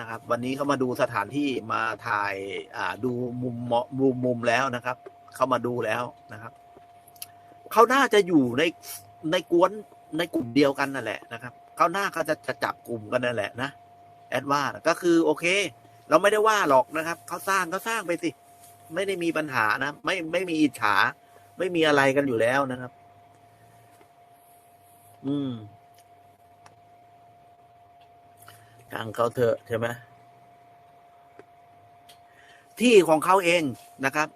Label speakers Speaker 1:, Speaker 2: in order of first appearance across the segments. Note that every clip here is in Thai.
Speaker 1: นะครับ วันนี้เขามาดูสถานที่มาถ่ายอ่าดูมุมมุมมุมแล้วนะครับเขามาดูแล้วนะครับเขาน่าจะอยู่ในในกวนในกลุ่มเดียวกันนั่นแหละนะครับเขาหน้าก็จะจะจับกลุ่มกันนั่นแหละนะแอดว่าก็คือโอเค เราไม่ได้ว่าหรอกนะครับเขาสร้างก็สร้างไปสิไม่ได้มีปัญหานะ ไม่ไม่มีอิจฉา ไม่มีอะไรกันอยู่แล้วนะครับ อืม ทางเขาเถอะใช่ไหมที่ของเขาเองนะครับ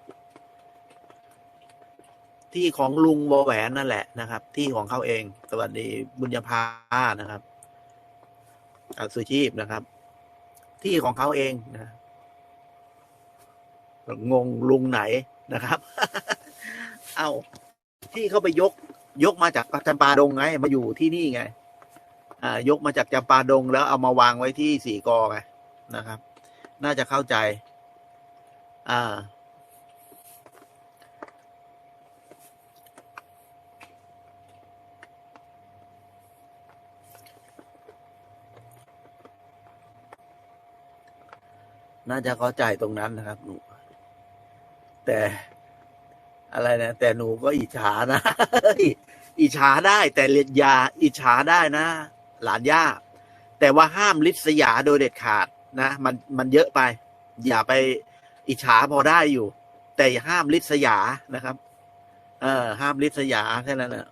Speaker 1: ที่ของลุงวอแหวนนั่นแหละนะครับ ที่ของเขาเอง สวัสดีบุญญาภานะครับอาสุชีพนะครับ ที่ของเขาเองนะงงลุงไหนนะครับ เอาที่เขาไปยก ยกมาจากจำปาดงไง มาอยู่ที่นี่ไง ยกมาจากจำปาดงแล้วเอามาวางไว้ที่สี่กอไงนะครับ น่าจะเข้าใจ อ่า น่าจะเข้าใจตรงนั้นนะครับหนูแต่อะไรนะ แต่หนูก็อิจฉานะ อิจฉาได้แต่เลียนยาอิจฉาได้นะ หลานย่า แต่ว่าห้ามลิษยาโดยเด็ดขาดนะ มันมันเยอะไป อย่าไปอิจฉาพอได้อยู่ แต่อย่าห้ามลิษยานะครับ เออห้ามลิษยาแค่นั้นนะ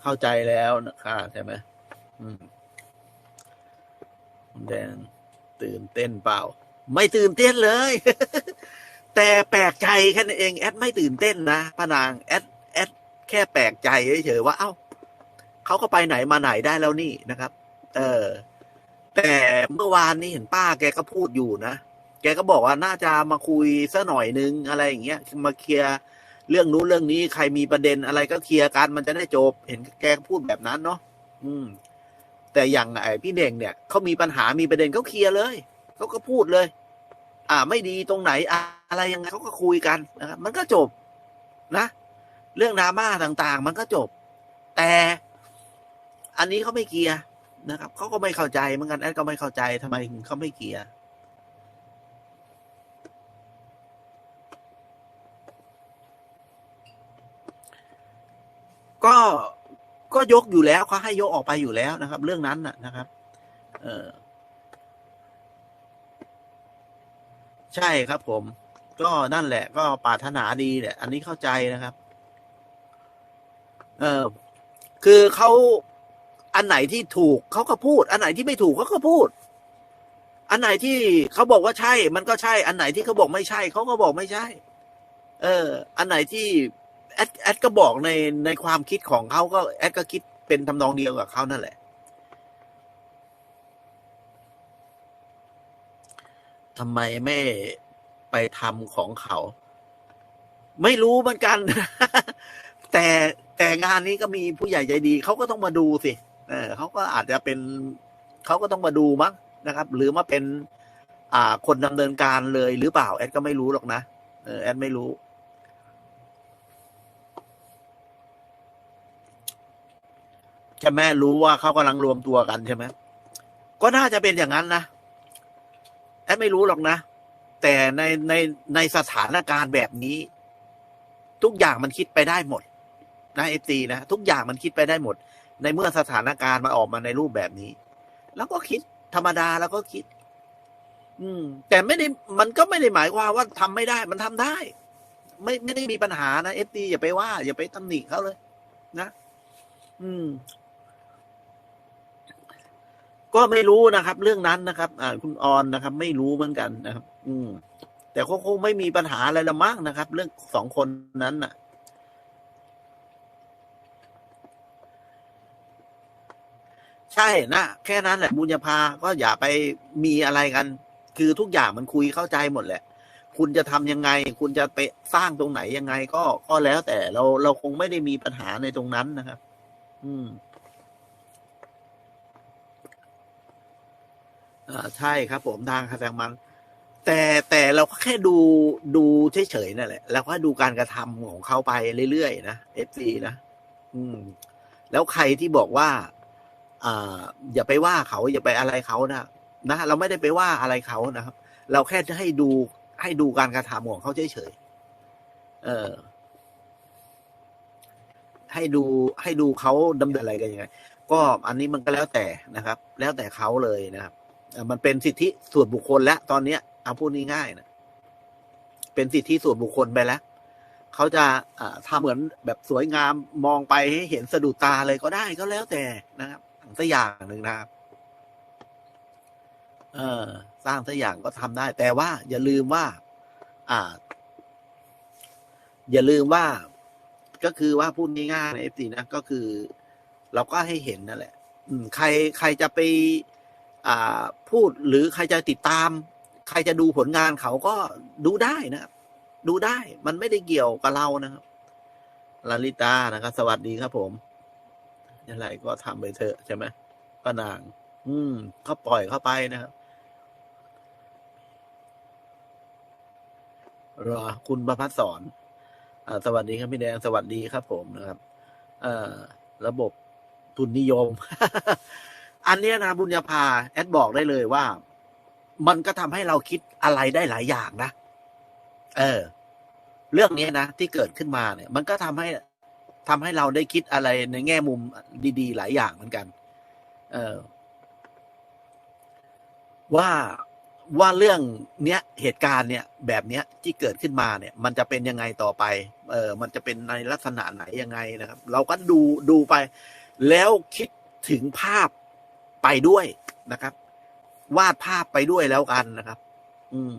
Speaker 1: เข้าใจแล้วนะคะใช่ไหมอืมแดงตื่นเต้นเปล่า ไม่ตื่นเต้นเลย แต่แปลกใจแค่นั้นเองแอดไม่ตื่นเต้นนะพนางแอดแอดแค่แปลกใจเฉยๆว่า เอ้า เขาก็ไปไหนมาไหนได้แล้วนี่นะครับ เออ แต่เมื่อวานนี้เห็นป้าแกก็พูดอยู่นะ แกก็บอกว่าน่าจะมาคุยสักหน่อยนึงอะไรอย่างเงี้ย มาเคลียร์เรื่องนู้นเรื่องนี้ใครมีประเด็นอะไรก็เคลียร์กันมันจะได้จบ เห็นแกพูดแบบนั้นเนาะอืม แต่อย่างไอพี่เด่งเนี่ยเขามีปัญหามีประเด็นเขาเคลียร์เลยเขาก็พูดเลย อ่า ไม่ดีตรงไหนอะอะไรยังไงเขาก็คุยกันนะครับมันก็จบ นะ เรื่องดราม่าต่าง ๆ มันก็จบ แต่ อันนี้เขาไม่เคลียร์นะครับเขาก็ไม่เข้าใจเหมือนกันแอดก็ไม่เข้าใจทำไมถึงเขาไม่เคลียร์ก็ก็ยกอยู่แล้วเขาให้ยกออกไปอยู่แล้วนะครับ เรื่องนั้นนะนะครับ เออใช่ครับผม ก็นั่นแหละ ก็ปรารถนาดีแหละ อันนี้เข้าใจนะครับ เออคือเขา อันไหนที่ถูกเขาก็พูด อันไหนที่ไม่ถูกเขาก็พูด อันไหนที่เขาบอกว่าใช่ มันก็ใช่ อันไหนที่เขาบอกไม่ใช่เขาก็บอกไม่ใช่ เออ อันไหนที่แอดแอดก็บอกในในความคิดของเขาก็แอดก็คิดเป็นทำนองเดียวกับเขานั่นแหละทำไมไม่ไปทำของเขา ไม่รู้เหมือนกัน แต่แต่งานนี้ก็มีผู้ใหญ่ใจดี เขาก็ต้องมาดูสิ เออเขาก็อาจจะเป็นเขาก็ต้องมาดูมั้งนะครับ หรือมาเป็น อ่าคนดำเนินการเลยหรือเปล่า แอดก็ไม่รู้หรอกนะเออแอดไม่รู้ใช่ไหมรู้ว่าเขากำลังรวมตัวกันใช่ไหมก็น่าจะเป็นอย่างนั้นนะแอดไม่รู้หรอกนะ แต่ในในในสถานการณ์แบบนี้ ทุกอย่างมันคิดไปได้หมด นะเอตีนะทุกอย่างมันคิดไปได้หมด ในเมื่อสถานการณ์มาออกมาในรูปแบบนี้ แล้วก็คิดธรรมดาแล้วก็คิด อืม แต่ไม่ได้มันก็ไม่ได้หมายความว่าทำไม่ได้มันทำได้ ไม่ไม่ได้มีปัญหานะเอฟตีอย่าไปว่า อย่าไปตำหนิเขาเลย นะ อืม ก็ไม่รู้นะครับ เรื่องนั้นนะครับ อ่า คุณออนนะครับ ไม่รู้เหมือนกันนะครับ อืม แต่เขาคงไม่มีปัญหาอะไรละมั้งนะครับ เรื่องสองคนนั้นน่ะ ใช่นะแค่นั้นแหละบุญญาภาก็อย่าไปมีอะไรกัน คือทุกอย่างมันคุยเข้าใจหมดแหละ คุณจะทำยังไง คุณจะไปสร้างตรงไหนยังไง ก็ก็แล้วแต่เราเราคงไม่ได้มีปัญหาในตรงนั้นนะครับ อืมอ่าใช่ครับ ผมทางคาแซงมัน แต่แต่เราก็แค่ดูดูเฉยๆนั่นแหละ แล้วก็ดูการกระทำของเขาไปเรื่อยๆนะเอฟซีนะอืม แล้วใครที่บอกว่า อย่าไปว่าเขาอย่าไปอะไรเขานะนะเราไม่ได้ไปว่าอะไรเขานะครับ เราแค่จะให้ดูให้ดูการกระทำของเขาเฉยๆเออ ให้ดูให้ดูเขาดำเนินอะไรกันยังไงก็อันนี้มันก็แล้วแต่นะครับ แล้วแต่เขาเลยนะครับมันเป็นสิทธิส่วนบุคคลแล้วตอนเนี้ยเอาพูดง่ายๆนะเป็นสิทธิส่วนบุคคลไปแล้วเขาจะอ่าทำเหมือนแบบสวยงามมองไปให้เห็นสะดุดตาเลยก็ได้ก็แล้วแต่นะครับ สักอย่างหนึ่งนะครับ เออ สร้างสักอย่างก็ทำได้ แต่ว่า อย่าลืมว่า อ่า อย่าลืมว่าก็คือว่าพูดง่ายๆในเอฟซีนะก็คือ เราก็ให้เห็นนั่นแหละ อืม ใครใครจะไป อ่า พูดหรือใครจะติดตาม ใครจะดูผลงานเขาก็ดูได้นะครับดูได้ มันไม่ได้เกี่ยวกับเรานะครับลลิตานะครับ สวัสดีครับผม อะไรก็ทำไปเถอะใช่ไหมป้านาง อืมก็ปล่อยเข้าไปนะครับรอคุณประพัฒสอนอสวัสดีครับพี่แดงสวัสดีครับผมนะครับเอระบบทุนนิยม อันเนี้ยนะบุญญาภาแอดบอกได้เลยว่า มันก็ทำให้เราคิดอะไรได้หลายอย่างนะ เออ เรื่องนี้นะที่เกิดขึ้นมาเนี่ย มันก็ทำให้ ทำให้เราได้คิดอะไรในแง่มุมดีๆ หลายอย่างเหมือนกัน เออว่าว่าเรื่องเนี้ยเหตุการณ์เนี่ย แบบเนี้ยที่เกิดขึ้นมาเนี่ย มันจะเป็นยังไงต่อไป เออมันจะเป็นในลักษณะไหนยังไงนะครับ เราก็ดูดูไป แล้วคิดถึงภาพไปด้วยนะครับ วาดภาพไปด้วยแล้วกันนะครับ อืม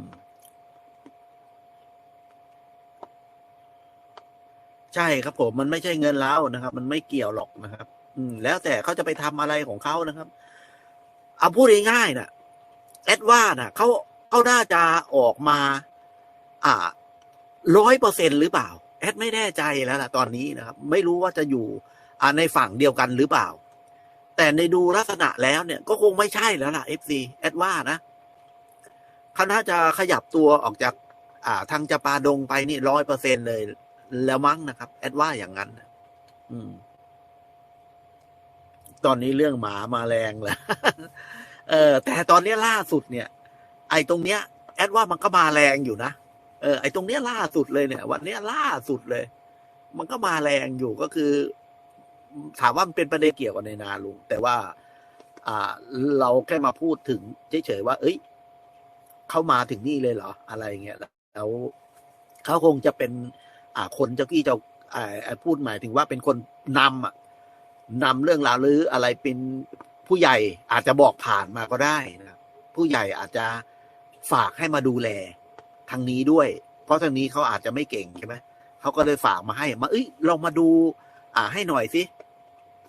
Speaker 1: ใช่ครับผมมันไม่ใช่เงินเรานะครับ มันไม่เกี่ยวหรอกนะครับ อืม แล้วแต่เขาจะไปทำอะไรของเขานะครับเอาพูดง่ายๆนะแอดว่านะเขาเขาน่าจะออกมา อ่าร้อยเปอร์เซ็นหรือเปล่า แอดไม่แน่ใจแล้วนะตอนนี้นะครับ ไม่รู้ว่าจะอยู่อ่าในฝั่งเดียวกันหรือเปล่า แต่ในดูลักษณะแล้วเนี่ย ก็คงไม่ใช่แล้วล่ะเอฟซีแอดว่านะเขาน่าจะขยับตัวออกจาก อ่า ทางจะปาดงไปนี่ร้อยเปอร์เซ็นเลย แล้วมั้งนะครับ แอดว่าอย่างนั้น อืม ตอนนี้เรื่องหมามาแรงแล้วเออ แต่ตอนนี้ล่าสุดเนี่ย ไอ้ตรงเนี้ย แอดว่ามันก็มาแรงอยู่นะเออไอ้ตรงเนี้ยล่าสุดเลยเนี่ย วันเนี้ยล่าสุดเลย มันก็มาแรงอยู่ก็คือ ถามว่ามันเป็นประเด็นเกี่ยวกับในนาลุง แต่ว่า อ่า เราแค่มาพูดถึงเฉยๆว่า เอ้ยเขามาถึงนี่เลยเหรอ อะไรเงี้ยแล้วเขาคงจะเป็น อ่าคนเจ้ากี้เจ้าพูดหมายถึงว่าเป็นคนนำอะนำเรื่องราวหรืออะไรเป็นผู้ใหญ่อาจจะบอกผ่านมาก็ได้นะครับผู้ใหญ่อาจจะฝากให้มาดูแลทางนี้ด้วย เพราะทางนี้เขาอาจจะไม่เก่งใช่ไหมเขาก็เลยฝากมาให้มาเอ้ยลองมาดู อ่าให้หน่อยสิ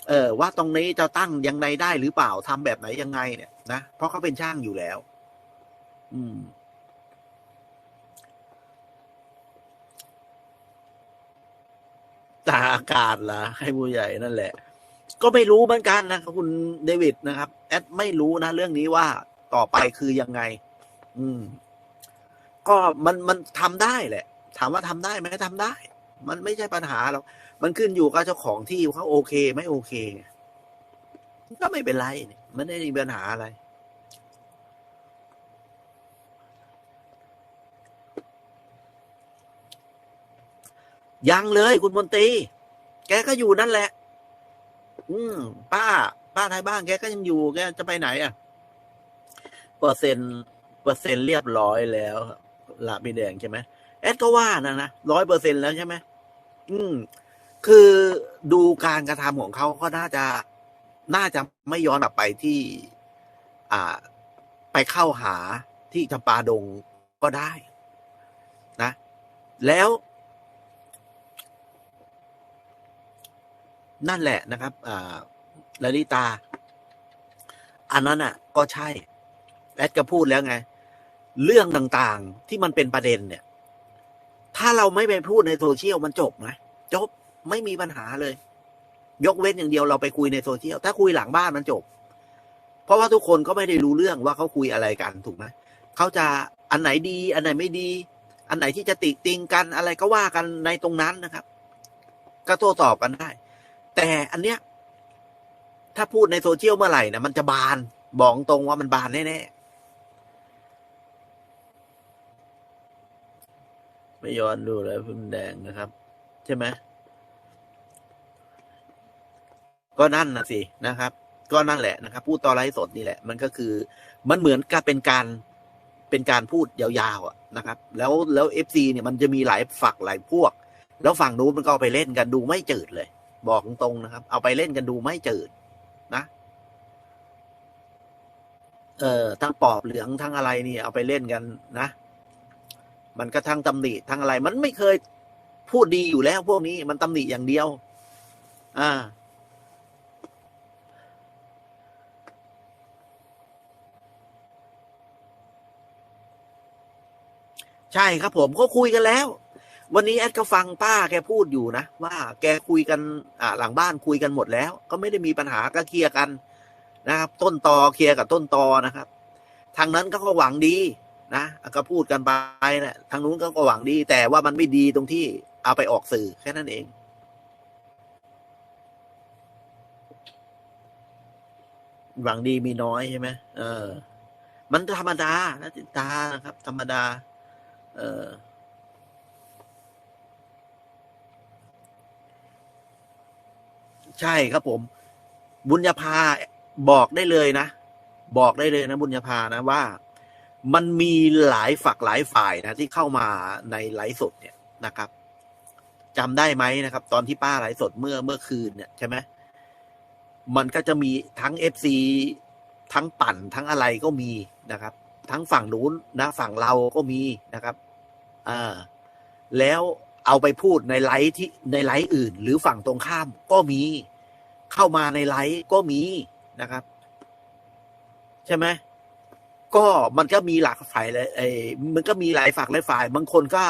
Speaker 1: เออว่าตรงนี้จะตั้งยังไงได้หรือเปล่าทำแบบไหนยังไงเนี่ยนะเพราะเขาเป็นช่างอยู่แล้ว อืม ตาอากาศล่ะให้ผู้ใหญ่นั่นแหละ ก็ไม่รู้เหมือนกันนะคุณเดวิดนะครับ แอดไม่รู้นะเรื่องนี้ว่าต่อไปคือยังไง อืม ก็มันมันทำได้แหละ ถามว่าทำได้ไหมทำได้ มันไม่ใช่ปัญหาหรอกมันขึ้นอยู่กับเจ้าของที่เขาโอเคไม่โอเค ก็ไม่เป็นไร มันไม่ได้มีปัญหาอะไร ยังเลยคุณมนตรี แกก็อยู่นั่นแหละ อืมป้า ป้าไทยบ้านแกก็ยังอยู่แกจะไปไหนอะเปอร์เซ็นต์เปอร์เซ็นต์เรียบร้อยแล้วละพี่แดงใช่ไหมแอดก็ว่านะนะร้อยเปอร์เซ็นแล้วใช่ไหมอืม คือดูการกระทำของเขาก็น่าจะน่าจะไม่ย้อนกลับไปที่ อ่า ไปเข้าหาที่จำปาดงก็ได้ นะ แล้ว นั่นแหละนะครับอ่าลลิตา อันนั้นอะ ก็ใช่ แอดก็พูดแล้วไง เรื่องต่างๆที่มันเป็นประเด็นเนี่ย ถ้าเราไม่ไปพูดในโซเชียลมันจบนะจบไม่มีปัญหาเลย ยกเว้นอย่างเดียวเราไปคุยในโซเชียลถ้าคุยหลังบ้านมันจบ เพราะว่าทุกคนก็ไม่ได้รู้เรื่องว่าเขาคุยอะไรกันถูกไหมเขาจะอันไหนดี อันไหนไม่ดี อันไหนที่จะติติงกันอะไรก็ว่ากันในตรงนั้นนะครับ ก็โต้ตอบกันได้ แต่อันเนี้ย ถ้าพูดในโซเชียลเมื่อไหร่นะมันจะบาน บอกตรงว่ามันบานแน่ๆ ไม่ย้อนดูแล้ยพุ่มแดงนะครับ ใช่ไหมก็นั่นนะสินะครับ ก็นั่นแหละนะครับ พูดตอนไลฟ์สดนี่แหละ มันก็คือมันเหมือนกับเป็นการเป็นการพูดยาวๆนะครับ แล้วแล้วเอฟซีเนี่ยมันจะมีหลายฝักหลายพวก แล้วฝั่งนู้นมันก็ไปเล่นกันดูไม่จืดเลย บอกตรงๆนะครับ เอาไปเล่นกันดูไม่จืดนะเอ่อทั้งปอบเหลืองทั้งอะไรนี่เอาไปเล่นกันนะ มันก็ทั้งตำหนิทั้งอะไร มันไม่เคยพูดดีอยู่แล้ว พวกนี้มันตำหนิอย่างเดียว อ่า ใช่ครับผมก็คุยกันแล้ว วันนี้แอดก็ฟังป้าแกพูดอยู่นะ ว่าแกคุยกันอ่าหลังบ้านคุยกันหมดแล้ว ก็ไม่ได้มีปัญหาก็เคลียร์กันนะครับ ต้นตอเคลียร์กับต้นตอนะครับ ทางนั้นก็หวังดีนะก็พูดกันไปนะทางนู้นก็หวังดี แต่ว่ามันไม่ดีตรงที่เอาไปออกสื่อแค่นั้นเองหวังดีมีน้อยใช่ไหมเออ มันธรรมดานะติตานะครับ ธรรมดา เออ ใช่ครับผม บุญญาภาบอกได้เลยนะ บอกได้เลยนะ บุญญาภานะว่า มันมีหลายฝักหลายฝ่ายนะ ที่เข้ามาในไลฟ์สดเนี่ยนะครับจำได้ไหมนะครับ ตอนที่ป้าไลฟ์สดเมื่อเมื่อคืนเนี่ยใช่ไหมมันก็จะมีทั้งเอฟซีทั้งปั่นทั้งอะไรก็มีนะครับ ทั้งฝั่งนู้นนะ ฝั่งเราก็มีนะครับอ่าแล้ว เอาไปพูดในไลฟ์ที่ในไลฟ์อื่น หรือฝั่งตรงข้ามก็มี เข้ามาในไลฟ์ก็มีนะครับ ใช่ไหมก็มันก็มีหลากฝ่ายเลยไอ้มันก็มีหลายฝักหลายฝ่าย บางคนก็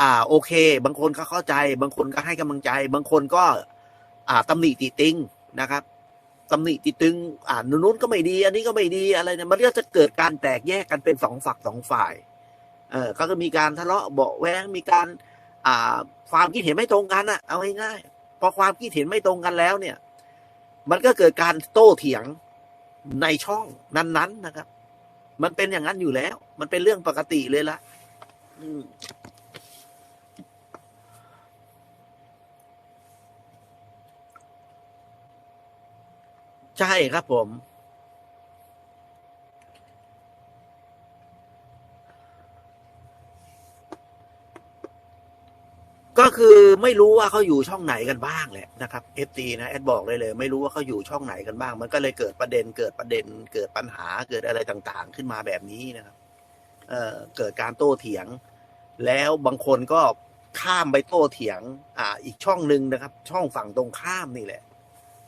Speaker 1: อ่า โอเค บางคนก็เข้าใจ บางคนก็ให้กำลังใจ บางคนก็ อ่าตำหนิติติงนะครับตำหนิติตึง อ่านู้นก็ไม่ดี อันนี้ก็ไม่ดีอะไรเนี่ยมันก็จะเกิดการแตกแยกกันเป็นสองฝักสองฝ่าย เออก็จะมีการทะเลาะเบาแวงมีการ อ่า ความคิดเห็นไม่ตรงกันอะเอาง่ายๆพอความคิดเห็นไม่ตรงกันแล้วเนี่ย มันก็เกิดการโต้เถียงในช่องนั้นๆนะครับ มันเป็นอย่างนั้นอยู่แล้ว มันเป็นเรื่องปกติเลยละใช่ครับผม ก็คือไม่รู้ว่าเขาอยู่ช่องไหนกันบ้างแหละนะครับเอฟตีนะแอดบอกเลยเลย ไม่รู้ว่าเขาอยู่ช่องไหนกันบ้าง มันก็เลยเกิดประเด็นเกิดประเด็น เกิดปัญหาเกิดอะไรต่างๆ ขึ้นมาแบบนี้นะครับ เอ่อเกิดการโต้เถียง แล้วบางคนก็ข้ามไปโต้เถียง อ่า อีกช่องหนึ่งนะครับ ช่องฝั่งตรงข้ามนี่แหละ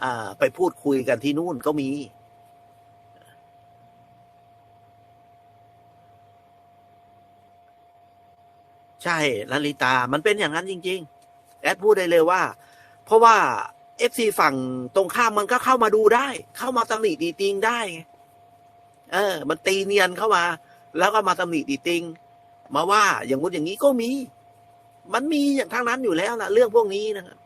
Speaker 1: อ่า ไปพูดคุยกันที่นู่นก็มี ใช่ลลิตามันเป็นอย่างนั้นจริง ๆ แอดพูดได้เลยว่า เพราะว่าเอฟซีฝั่งตรงข้ามมันก็เข้ามาดูได้ เข้ามาตำหนิดีติงได้เออ มันตีเนียนเข้ามา แล้วก็มาตำหนิดีติง มาว่าอย่างงู้นอย่างนี้ก็มี มันมีอย่างทางนั้นอยู่แล้วนะเรื่องพวกนี้นะครับ